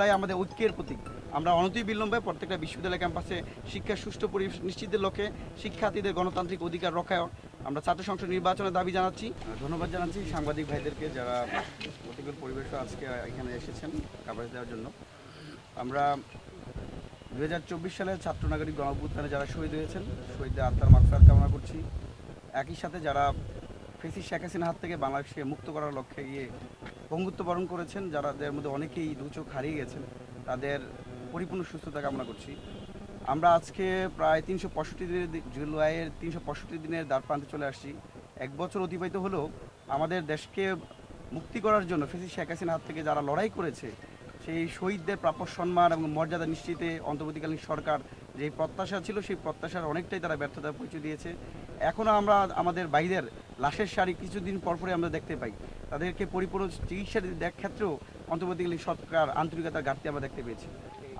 আমাদের ঐক্যের প্রতীক। আমরা অনতি বিলম্বে প্রত্যেকটা বিশ্ববিদ্যালয় ক্যাম্পাসে শিক্ষার সুষ্ঠু পরিবেশ নিশ্চিতের লক্ষ্যে শিক্ষার্থীদের গণতান্ত্রিক অধিকার রক্ষায় আমরা ছাত্র সংসদ নির্বাচনের দাবি জানাচ্ছি। ধন্যবাদ জানাচ্ছি সাংবাদিক ভাইদেরকে যারা প্রতিকূল পরিবেশে আজকে এখানে এসেছেন কাভারেজ দেওয়ার জন্য। আমরা দু হাজার চব্বিশ সালে ছাত্র নাগরিক গণ অভ্যুত্থানে যারা শহীদ হয়েছেন, শহীদদের আত্মার মাকসার কামনা করছি। একই সাথে যারা ফেসি শেখ হাসিনার হাত থেকে বাংলাদেশকে মুক্ত করার লক্ষ্যে গিয়ে পঙ্গুত্ব বরণ করেছেন যারা যাদের মধ্যে অনেকেই দু চোখ হারিয়ে গেছেন, তাদের পরিপূর্ণ সুস্থতা কামনা করছি। আমরা আজকে প্রায় তিনশো পঁয়ষট্টি দিনের জুলাইয়ের তিনশো পঁয়ষট্টি দিনের দ্বার প্রান্তে চলে আসছি। এক বছর অতিবাহিত হলেও আমাদের দেশকে মুক্তি করার জন্য ফেসি শেখ হাসিনার হাত থেকে যারা লড়াই করেছে সেই শহীদদের প্রাপ্য সম্মান এবং মর্যাদা নিশ্চিতে অন্তর্বর্তীকালীন সরকার যে প্রত্যাশা ছিল, সেই প্রত্যাশার অনেকটাই তারা ব্যর্থতার পরিচয় দিয়েছে। এখনও আমরা আমাদের বাইরের লাশের শাড়ি কিছুদিন পরপরই আমরা দেখতে পাই। তাদেরকে পরিপূর্ণ চিকিৎসার ক্ষেত্রেও অন্তর্বর্তীকালীন সরকার আন্তরিকতার ঘাটতি আমরা দেখতে পেয়েছি।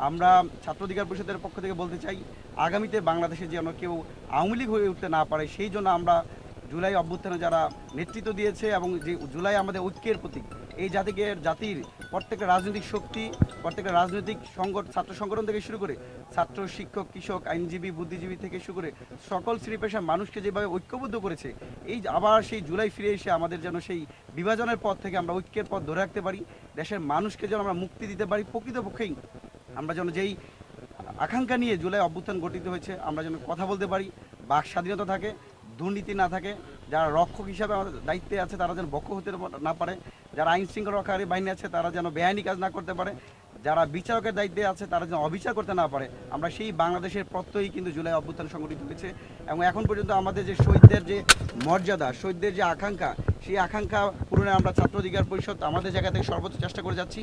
আমরা ছাত্র অধিকার পরিষদের পক্ষ থেকে বলতে চাই, আগামীতে বাংলাদেশে যেন কেউ আওয়ামী লীগ হয়ে উঠতে না পারে, সেই জন্য আমরা জুলাই অভ্যুত্থানে যারা নেতৃত্ব দিয়েছে এবং যে জুলাই আমাদের ঐক্যের প্রতীক, এই জাতিকে, জাতির প্রত্যেকটা রাজনৈতিক শক্তি, প্রত্যেকটা রাজনৈতিক সংগঠন ছাত্র সংগঠন থেকে শুরু করে ছাত্র, শিক্ষক, কৃষক, আইনজীবী, বুদ্ধিজীবী থেকে শুরু করে সকল শ্রী পেশার মানুষকে যেভাবে ঐক্যবদ্ধ করেছে, এই আবার সেই জুলাই ফিরে এসে আমাদের যেন সেই বিভাজনের পথ থেকে আমরা ঐক্যের পথ ধরে রাখতে পারি, দেশের মানুষকে যেন আমরা মুক্তি দিতে পারি, প্রকৃতপক্ষেই আমরা যেন যেই আকাঙ্ক্ষা নিয়ে জুলাই অভ্যুত্থান গঠিত হয়েছে, আমরা যেন কথা বলতে পারি, বাক স্বাধীনতা থাকে দুর্নীতি না থাকে, যারা রক্ষক হিসাবে আমাদের দায়িত্বে আছে, তারা যেন বক্ষ হতে না পারে। যারা আইন শৃঙ্খলা রক্ষাকারী বাহিনী আছে, তারা যেন বেআইনি কাজ না করতে পারে। যারা বিচারকের দায়িত্বে আছে, তারা যেন অবিচার করতে না পারে। আমরা সেই বাংলাদেশের প্রত্যয়ই কিন্তু জুলাই অভ্যুত্থান সংগঠিত হয়েছে। এবং এখন পর্যন্ত আমাদের যে শহীদদের যে মর্যাদা, শহীদদের যে আকাঙ্ক্ষা, সেই আকাঙ্ক্ষা পূরণে আমরা ছাত্র অধিকার পরিষদ আমাদের জায়গা থেকে সর্বোচ্চ চেষ্টা করে যাচ্ছি।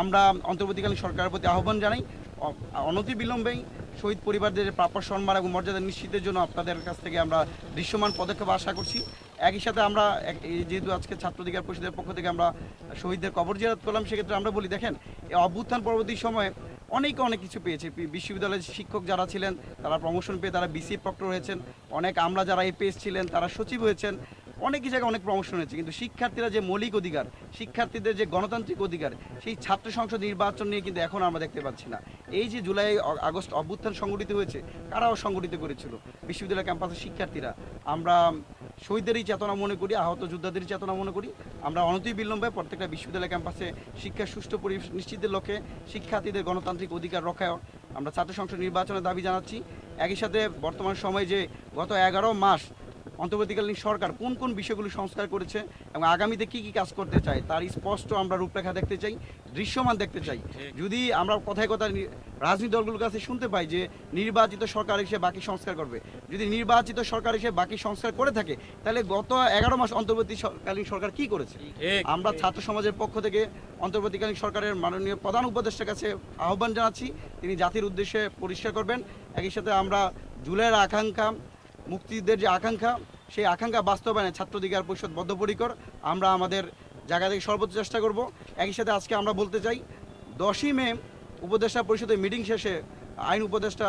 আমরা অন্তর্বর্তীকালীন সরকারের প্রতি আহ্বান জানাই। অ- অনতি বিলম্বেই শহীদ পরিবারদের প্রাপ্য সম্মান এবং মর্যাদা নিশ্চিতের জন্য আপনাদের কাছ থেকে আমরা দৃশ্যমান পদক্ষেপ আশা করছি। একই সাথে আমরা যেহেতু আজকে ছাত্র অধিকার পরিষদের পক্ষ থেকে আমরা শহীদদের কবর জিয়ারত করলাম, সেক্ষেত্রে আমরা বলি, দেখেন অভ্যুত্থান পরবর্তী সময়ে অনেকে, অনেক কিছু পেয়েছে। বিশ্ববিদ্যালয়ের শিক্ষক যারা ছিলেন, তারা প্রমোশন পেয়ে তারা বিসি প্রক্টর হয়েছেন। অনেক আমরা যারা এপিএস ছিলেন, তারা সচিব হয়েছেন। অনেক জায়গায় অনেক প্রমোশন হয়েছে, কিন্তু শিক্ষার্থীরা যে মৌলিক অধিকার, শিক্ষার্থীদের যে গণতান্ত্রিক অধিকার, সেই ছাত্র সংসদ নির্বাচন নিয়ে কিন্তু এখন আমরা দেখতে পাচ্ছি না। এই যে জুলাই আগস্ট অভ্যুত্থান সংগঠিত হয়েছে, কারাও সংগঠিত করেছিল। বিশ্ববিদ্যালয় ক্যাম্পাসের শিক্ষার্থীরা। আমরা শহীদদেরই চেতনা মনে করি, আহত যোদ্ধাদেরই চেতনা মনে করি। আমরা অনতি বিলম্বে প্রত্যেকটা বিশ্ববিদ্যালয় ক্যাম্পাসে শিক্ষার সুষ্ঠু পরিবেশ নিশ্চিতের লক্ষ্যে শিক্ষার্থীদের গণতান্ত্রিক অধিকার রক্ষায় আমরা ছাত্র সংসদ নির্বাচনের দাবি জানাচ্ছি। একই সাথে বর্তমান সময়ে যে গত এগারো মাস অন্তর্বর্তীকালীন সরকার কোন কোন বিষয়গুলো সংস্কার করেছে এবং আগামীতে কি কি কাজ করতে চায় তার স্পষ্ট আমরা রূপরেখা দেখতে চাই দৃশ্যমান দেখতে চাই। যদি আমরা কথায় কথা রাজনৈতিক দলগুলোর কাছে শুনতে পাই যে নির্বাচিত সরকার এসে বাকি সংস্কার করবে যদি নির্বাচিত সরকার এসে বাকি সংস্কার করে থাকে তাহলে গত এগারো মাস অন্তর্বর্তীকালীন সরকার কি করেছে? আমরা ছাত্র সমাজের পক্ষ থেকে অন্তর্বর্তীকালীন সরকারের মাননীয় প্রধান উপদেষ্টার কাছে আহ্বান জানাচ্ছি তিনি জাতির উদ্দেশ্যে পরিষ্কার করবেন। একই সাথে আমরা জুলাইয়ের আকাঙ্ক্ষা মুক্তিযুদ্ধের যে আকাঙ্ক্ষা, সেই আকাঙ্ক্ষা বাস্তবায়নে ছাত্র অধিকার পরিষদ বদ্ধপরিকর। আমরা আমাদের জায়গা থেকে সর্বোচ্চ চেষ্টা করব। একই সাথে আজকে আমরা বলতে চাই, দশই মে উপদেষ্টা পরিষদের মিটিং শেষে আইন উপদেষ্টা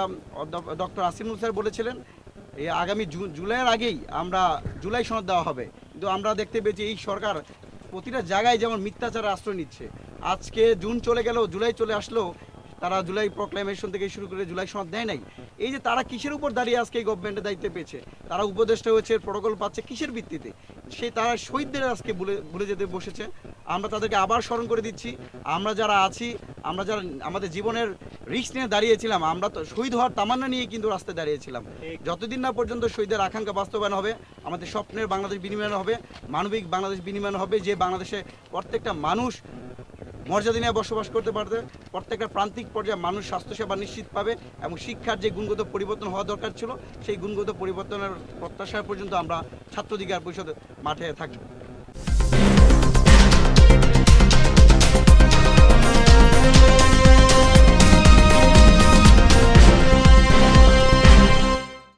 ডক্টর আসিমুল স্যার বলেছিলেন এই আগামী জুলাইয়ের আগেই আমরা জুলাই সনদ দেওয়া হবে। কিন্তু আমরা দেখতে পেয়েছি এই সরকার প্রতিটা জায়গায় যেমন মিথ্যাচার আশ্রয় নিচ্ছে। আজকে জুন চলে গেল জুলাই চলে আসলো তারা জুলাই প্রোক্লামেশন থেকে শুরু করে জুলাই সনদ দেয় নাই। এই যে তারা কিসের উপর দাঁড়িয়ে আজকে এই গভর্নমেন্টের দায়িত্ব পেয়েছে? তারা উপদেষ্টা হয়েছে প্রোটোকল পাচ্ছে, কিসের ভিত্তিতে? সেই তারা শহীদদের আজকে ভুলে ভুলে যেতে বসেছে। আমরা তাদেরকে আবার স্মরণ করে দিচ্ছি, আমরা যারা আছি, আমরা যারা আমাদের জীবনের রিস্ক নিয়ে দাঁড়িয়েছিলাম, আমরা তো শহীদ হওয়ার তামান্না নিয়ে কিন্তু রাস্তায় দাঁড়িয়েছিলাম। যতদিন না পর্যন্ত শহীদের আকাঙ্ক্ষা বাস্তবায়ন হবে, আমাদের স্বপ্নের বাংলাদেশ বিনিময় হবে, মানবিক বাংলাদেশ বিনিময় হবে, যে বাংলাদেশে প্রত্যেকটা মানুষ মর্যাদা নিয়ে বসবাস করতে পারবে। প্রত্যেকটা প্রান্তিক পর্যায়ে মানুষ স্বাস্থ্যসেবা নিশ্চিত পাবে এবং শিক্ষার যে গুণগত পরিবর্তন হওয়া দরকার ছিল, সেই গুণগত পরিবর্তনের প্রত্যাশা পর্যন্ত আমরা ছাত্রাধিকার পরিষদ মাঠে থাকব।